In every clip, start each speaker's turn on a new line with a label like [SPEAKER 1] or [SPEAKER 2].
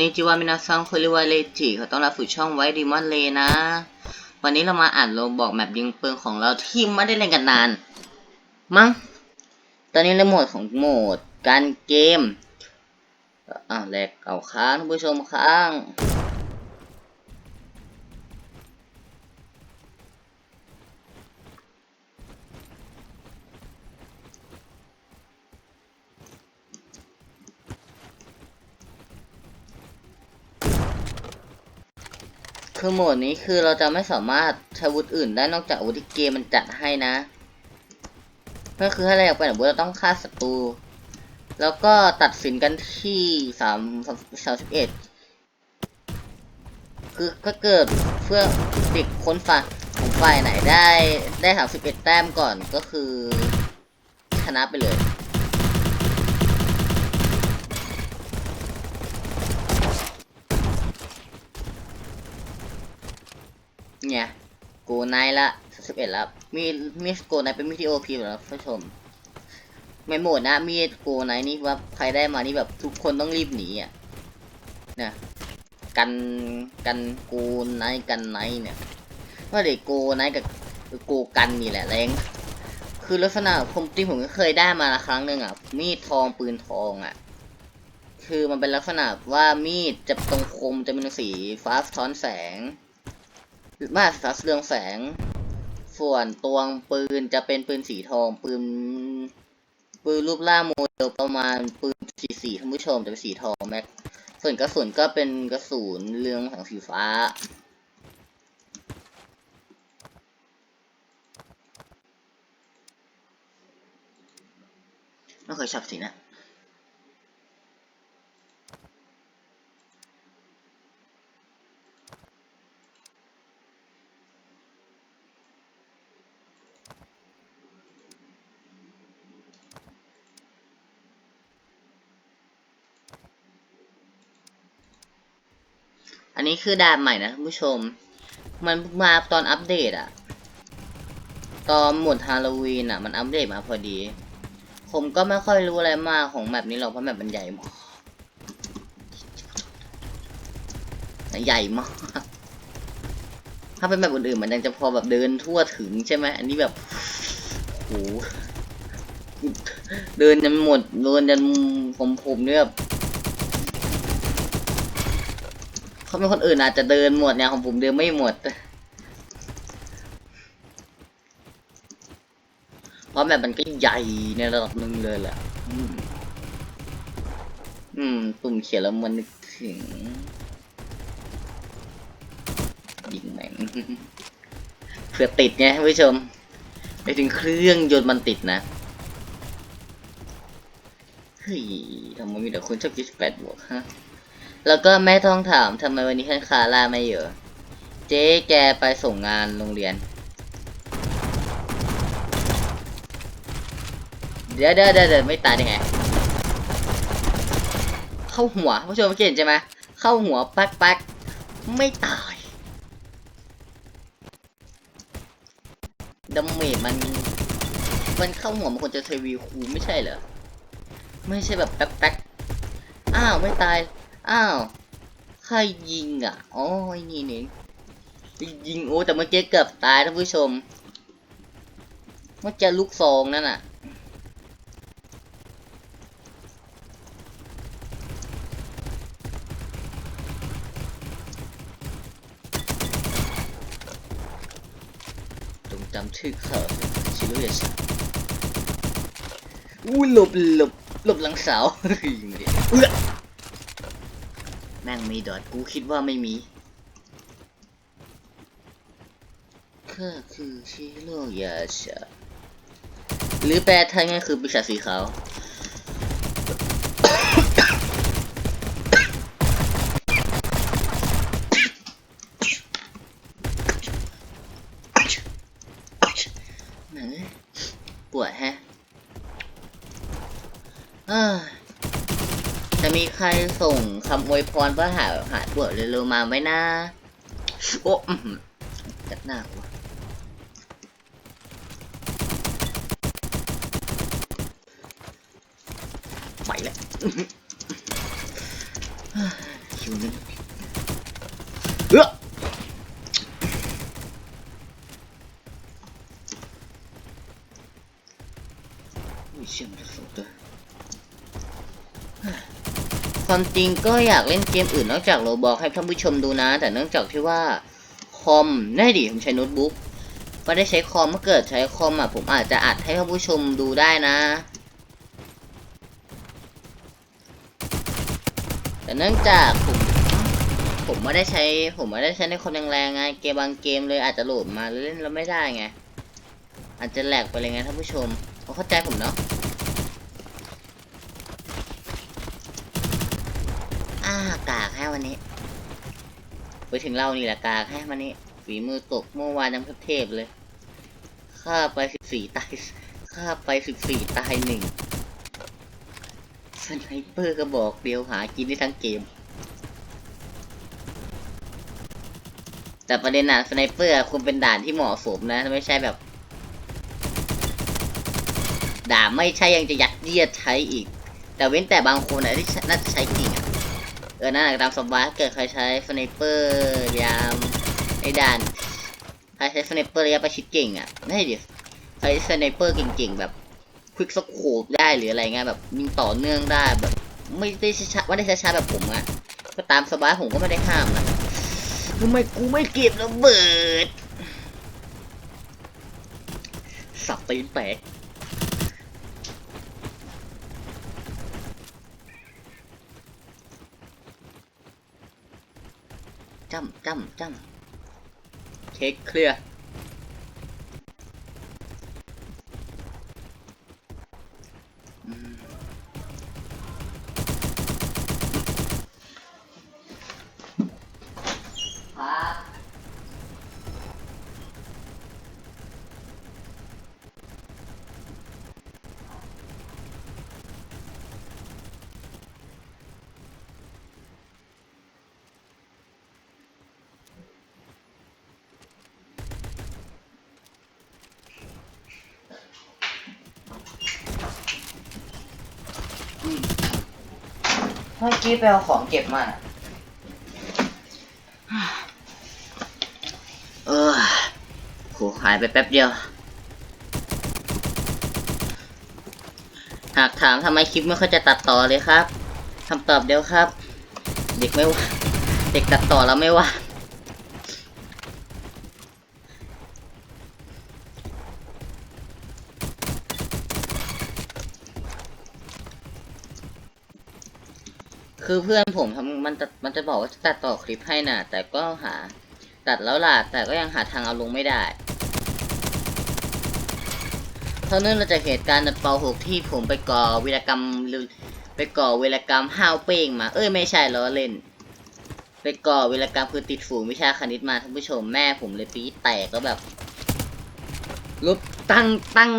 [SPEAKER 1] นี่จิวามินาซังคุริวาเลจิเขาต้องรับฝึกช่องไว้ดีมอนเลนะ วันนี้เรามาอ่านโลบอกแมปยิงปืนของเราที่ไม่ได้เล่นกันนาน มั้ง ตอนนี้ในโหมดของโหมด การเกมอ่าแหลกเอาค้างท่านผู้ชมค้าง คือโหมดนี้คือเราจะไม่สามารถใช้อาวุธอื่นได้นอกจากอาวุธที่เกมมันจัดให้นะก็คือให้เราอยากไปไหนเราต้องฆ่าศัตรูแล้วก็ตัดสินกันที่สามสามสิบเอ็ดคือถ้าเกิดเพื่อเด็กคนฝ่ายของฝ่ายไหนได้ได้สามสิบเอ็ดแต้มก่อนก็คือชนะไปเลย เนี่ยโกไนละสิบเอ็ดแล้วมีมีโกไนเป็นมิทีโอพีแล้วผู้ชมไม่หมดนะมีโกไนนี่ว่าใครได้มานี่แบบทุกคนต้องรีบหนีอะเนี่ยกันกันโกไนกันไนเนี่ยว่าเด็กโกไนกับโกกันนี่แหละแรงคือลักษณะผมจริงผมก็เคยได้มาละครั้งหนึ่งอะมีดทองปืนทองอะคือมันเป็นลักษณะว่ามีดจะตรงคมจะเป็นสีฟ้าสท้อนแสง มาสเรืองแสง ส่วนตวงปืนจะเป็นปืนสีทอง ปืน ปืนรูปร่างโมเดลประมาณปืนสีสีท่านผู้ชมจะเป็นสีทองแม็ก ส่วนกระสุนก็เป็นกระสุนเรืองแสงสีฟ้าไม่เคยชอบสีนะ นนี้คือดาบใหม่นะท่านผู้ชม มันมาตอนอัปเดตอะตอนหมดฮาโลวีนอะมันอัปเดตมาพอดี ผมก็ไม่ค่อยรู้อะไรมากของแมปนี้หรอกเพราะแมปมันใหญ่มากใหญ่มาก ถ้าเป็นแบบอื่นๆมันยังจะพอแบบเดินทั่วถึงใช่ไหมอันนี้แบบโหเดินจนหมดเดินจนผมผมเนี่ยแบบ เขาเป็นคนอื่นอาจจะเดินหมดเนี่ยของผมเดินไม่หมด เพราะแบบมันก็ใหญ่ในระดับหนึ่งเลยแหละอืมอืมตุ่มเขียนแล้วมันนึกถึงยิงแม่งเผื่อติดไงท่านผู้ชมไปถึงเครื่องยนต์มันติดนะ เฮ้ยทำไมมีแต่คนชอบคิดแปดบวกฮะ แล้วก็แม่ต้องถามทำไมวันนี้ท่านคาร่าไม่เยอะเจ๊แกไปส่งงานโรงเรียน เดี๋ยวเดี๋ยวเดี๋ยวไม่ตายได้ไง เข้าหัวผู้ชมเห็นใช่ไหมเข้าหัวปักปักไม่ตายดาเมจมัน มันเข้าหัวมันควรจะเทวีคูไม่ใช่เหรอ ไม่ใช่แบบแป๊กแป๊กอ้าว ไม่ตาย อ้าวใครยิงอะอ๋อไอ้นี่นี่ยิงโอ้แต่เมื่อกี้เกือบตายท่านผู้ชมเมื่อกี้ลูกซองนั่นอะจงจำชื่อเขาชิโร่ยาชาอู้หลบหลบหลบหลังเสายิงดิเอื้อ แม่งมีดอทกูคิดว่าไม่มีข้าคือชิโร่ยาชาหรือแปลไทยง่ายคือปีศาจสีขาว ไหนปวดแฮะเอ้ย จะมีใค รส่งคำอวยพรเพื่อหาหาปวดเร็วๆมาไหมนะโอ้จัดหน้ากูไปแล้วอื้อหือคิวนั่นเอ้อยเชี่ยมันจะสุดเลย ความจริงก็อยากเล่นเกมอื่นนอกจากโรบอกให้ท่านผู้ชมดูนะ แต่เนื่องจากที่ว่าคอมแน่ดิผมใช้โน้ตบุ๊กไม่ได้ใช้คอมเมื่อเกิดใช้คอมอะผมอาจจะอัดให้ท่านผู้ชมดูได้นะ แต่เนื่องจากผมผมไม่ได้ใช้ ผมไม่ได้ใช้ในคอมแรงๆไงเกมบางเกมเลยอาจจะโหลดมาเล่นแล้วไม่ได้ไงอาจจะแหลกไปเลยไงท่านผู้ชมเข้าใจผมเนาะ อากากแค่วันนี้ ไปถึงเรานี่แหละกากแค่วันนี้ ฝีมือตกเมื่อวานยังเทพเลยฆ่าไปสิบสี่ตายฆ่าไปสิบสี่ตายหนึ่งสไนเปอร์กระบอกเดียวหากินได้ทั้งเกม แต่ประเด็นน่ะสไนเปอร์คุณเป็นด่านที่เหมาะสมนะ ไม่ใช่แบบ ด่าไม่ใช่ยังจะยัดเยียดใช้อีก แต่เว้นแต่บางคนอะที่น่าจะใช้จริงอะ เออนั่นแหละตามสบายเกิดใครใช้สไนเปอร์ยามไอ้ด่านใครใช้สไนเปอร์ระยะประชิดเก่งอะไม่ใช่ดิใช้สไนเปอร์เก่งๆแบบควิกสโคปได้หรืออะไรเงี้ยแบบยิงต่อเนื่องได้แบบ ไม่ได้ช้าไม่ได้ช้าแบบผมอะก็ตามสบายผมก็ไม่ได้ห้ามนะทำไมกูไม่เก็บระเบิดสับตีนแตก จ้ำจ้ำจ้ำเช็คเคลียร์ มื่อกี้ไปเอาของเก็บมา เออโหหายไปแป๊บเดียว หากถามทำไมคลิปไม่ค่อยจะตัดต่อเลยครับคำตอบเดียวครับ เด็กไม่ว่า เด็กตัดต่อแล้วไม่ว่า คือเพื่อนผมทำมันจะมันจะบอกว่าจะตัดต่อคลิปให้น่ะแต่ก็หาตัดแล้วล่ะ แต่ก็ยังหาทางเอาลงไม่ได้เพรานื่องมาจากเหตุการณ์ในป .6 ที่ผมไปก่อวีรกรรมไปก่อวีรกรรมห้าวเป้งมา เอ้ยไม่ใช่ล้อเล่น ไปก่อวีรกรรมคือติดฝูงวิชาคณิตมาท่านผู้ชมแม่ผมเลยปี๊แตกแล้วแบบลบตั้งตั้ง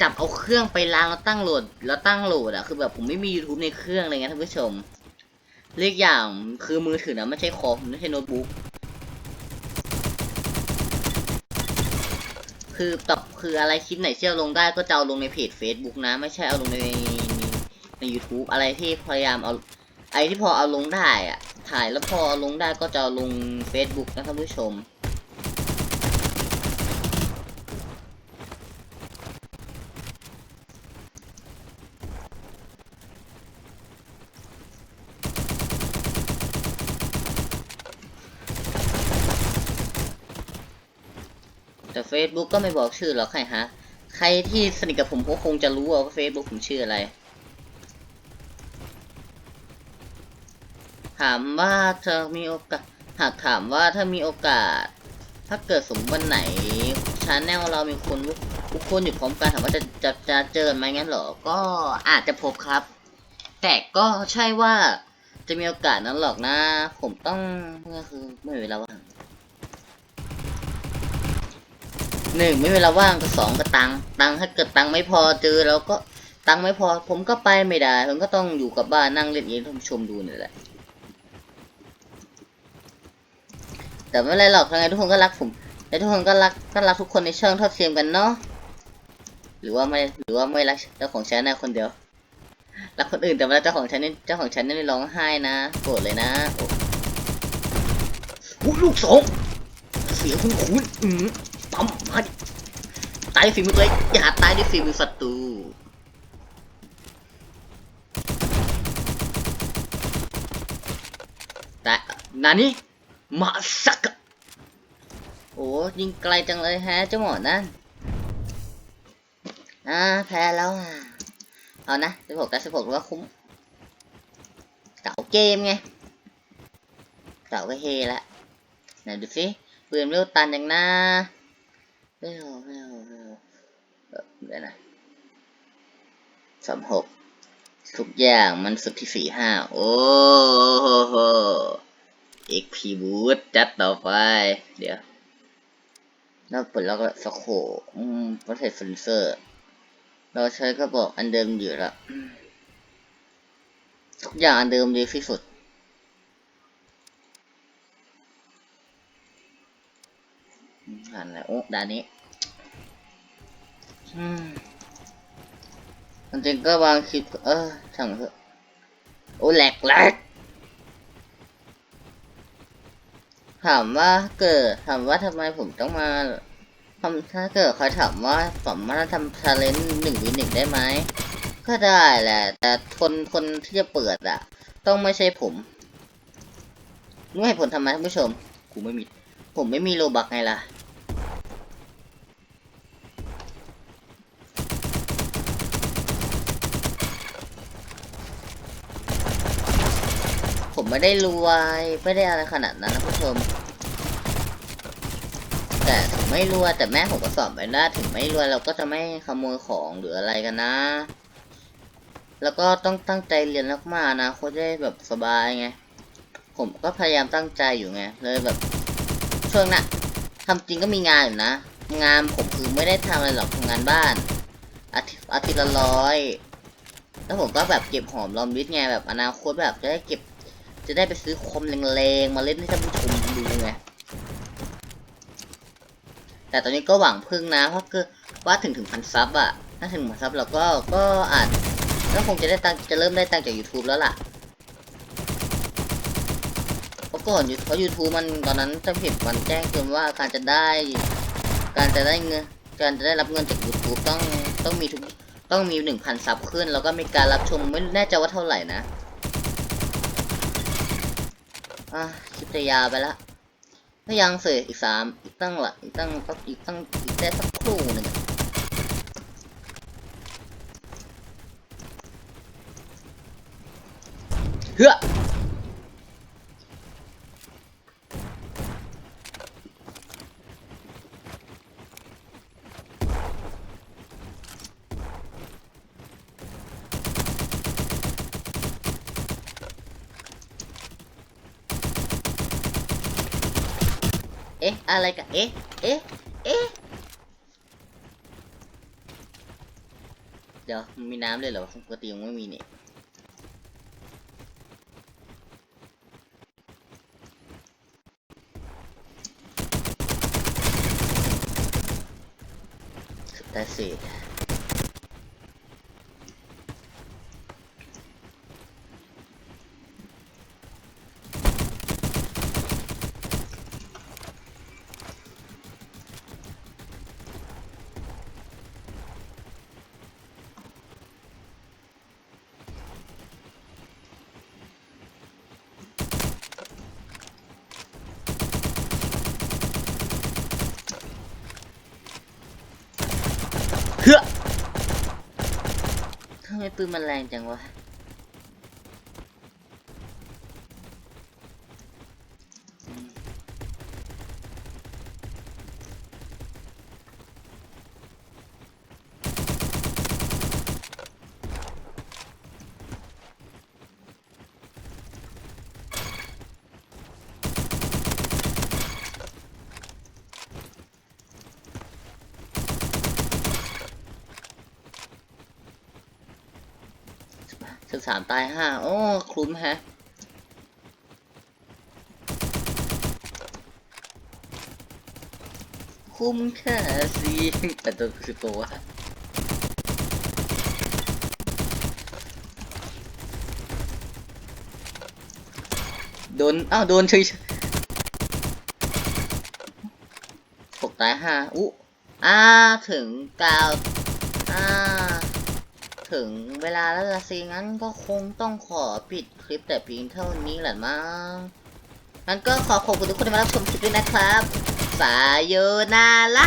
[SPEAKER 1] จับเอาเครื่องไปล้างแล้วตั้งโหลด แล้วตั้งโหลดอะคือแบบผมไม่มี YouTube ในเครื่องเลยไงท่านผู้ชม เรียกอย่างคือมือถือนะไม่ใช่คอมไม่ใช่โน้ตบุ๊กคือตับคืออะไรคลิปไหนที่เอาลงได้ก็จะเอาลงในเพจ Facebook นะ ไม่ใช่เอาลงในใน YouTube อะไรที่พยายามเอาไอที่พอเอาลงได้อะถ่ายแล้วพอเอาลงได้ก็จะลง Facebook นะท่านผู้ชม แต่ Facebook ก็ไม่บอกชื่อหรอกใครฮะ ใครที่สนิทกับผมก็คงจะรู้ว่า Facebook ผมชื่ออะไร ถามว่าเธอมีโอกาส หากถามว่าถ้ามีโอกาส ถ้าเกิดสมมติวันไหนชาแนลเรามีคนทุกคนอยู่พร้อมกันถามว่าจะจะจะเจอไหมงั้นหรอ ก็อาจจะพบครับ แต่ก็ใช่ว่าจะมีโอกาสนั้นหรอกนะ ผมต้องก็คือไม่มีเวลาว่าง หนึ่งไม่มีเวลาว่างก็สองก็ตังตังถ้าเกิดตังไม่พอเจอแล้วก็ตังไม่พอ ผมก็ไปไม่ได้ ผมก็ต้องอยู่กับบ้านนั่งเล่นเองท่านผู้ชมดูนี่แหละ แต่ไม่เป็นไรหรอกยังไงทุกคนก็รักผมและทุกคนก็รักก็รักทุกคนในช่องเท่าเทียมกันเนาะหรือว่าไม่หรือว่าไม่รักเจ้าของฉันนะคนเดียวรักคนอื่นแต่เวลาเจ้าของฉันนี่เจ้าของฉันนี่ร้องไห้นะโกรธเลยนะโอ้ลูกสองเสียงคุ้นคุ้นอืม ปั๊มาดิตายด้วยฝีมือตัวเองอย่าตายด้วยฝีมือศัตรูแต่นานี่มาสักโอ้ยิงไกลจังเลยแฮะเจ้าหมอนั่นอ่าแพ้แล้วอะเอานะสิบหกแต่สิบหกก็คุ้มเก่าเกมไงเก่าก็เฮละไหนดูสิปืนเร็วตันยังนะ ม่เร็วเร็วเร็วเอ่อเดี๋ยวนะสามหกทุกอย่างมันสุดที่สี่ห้าโอ้โหโห XP Boost จัดต่อไป เดี๋ยวแล้วเปิดแล้วก็สโคอืมประเทศเฟนเซอร์ เราใช้กระบอกอันเดิมอยู่ล้วอืมทุกอย่างอันเดิมดีที่สุด อืมอ่านแล้วโอ้ด้านนี้อืมจริงๆก็บางคลิปเออช่างเถอะโอ้แหลกแหลกถามว่าเกิดถามว่าทำไมผมต้องมาทำถ้าเกิดใครถามว่าผมมาทำชาเลนจ์หนึ่งวิหนึ่งได้ไหมก็ได้แหละ แต่คนคนที่จะเปิดอะต้องไม่ใช่ผมรู้ให้ผลทำไมท่านผู้ชมกูไม่มี ผมไม่มีโลบักไงล่ะ ไม่ได้รวยไม่ได้อะไรขนาดนั้นนะผู้ชม แต่ถึงไม่รวยแต่แม่ผมก็สอนไปได้ถึงไม่รวยเราก็จะไม่ขโมยของหรืออะไรกันนะ แล้วก็ต้องตั้งใจเรียนมากๆนะเขาจะได้แบบสบายไงผมก็พยายามตั้งใจอยู่ไงเลยแบบช่วงน่ะทำจริงก็มีงานอยู่นะงานผมคือไม่ได้ทำอะไรหรอกทำงานบ้านอาทิตย์อาทิตย์ละร้อยแล้วผมก็แบบเก็บหอมรอมริบไงแบบอนาคตแบบจะได้เก็บ จะได้ไปซื้อคอมแรงๆมาเล่นให้ท่านผู้ชมดูไงแต่ตอนนี้ก็หวังพึ่งนะเพราะคือว่าถึงถึงพันซับอะถ้าถึงพันซับเราก็ก็อาจก็คงจะได้ตังจะเริ่มได้ตังจาก YouTube แล้วล่ะเพราะก่อนเพราะ YouTube มันตอนนั้นจะผิดมันแจ้งเตือนว่าการจะได้ การจะได้เงินการจะได้รับเงินจาก YouTube ต้องต้องมีทุกต้องมีหนึ่งพันซับขึ้น แล้วก็มีการรับชมไม่แน่ใจว่าเท่าไหร่นะ อะคลิปจะยาวไปละไม่ยังเสยอีกสามอีกตั้งละอีกตั้งสักอีกตั้งอีกแต่สักครู่หนึ่งเฮ้อเอะไรกันเอ๊ะ เอ๊ะ เอ๊ะ เดี๋ยวมันมีน้ำเลยเหรอปกติยังไม่มีเนี่ยแต่สิ ปืนมันแรงจังวะ อืม สามตายห้าโอ้คลุ้มแฮะ คุ้มค่าสิแต่ตัวคือตัวโดน อ้าว โดนเฉยตายห้าอุ๊อ่าถึงเก้าอ่า ถึงเวลาแล้วละสิงั้นก็คงต้องขอปิดคลิปแต่เพียงเท่านี้แหละมั้งงั้นก็ขอขอบคุณทุกคนที่มารับชมคลิปด้วยนะครับ สายโยนาละ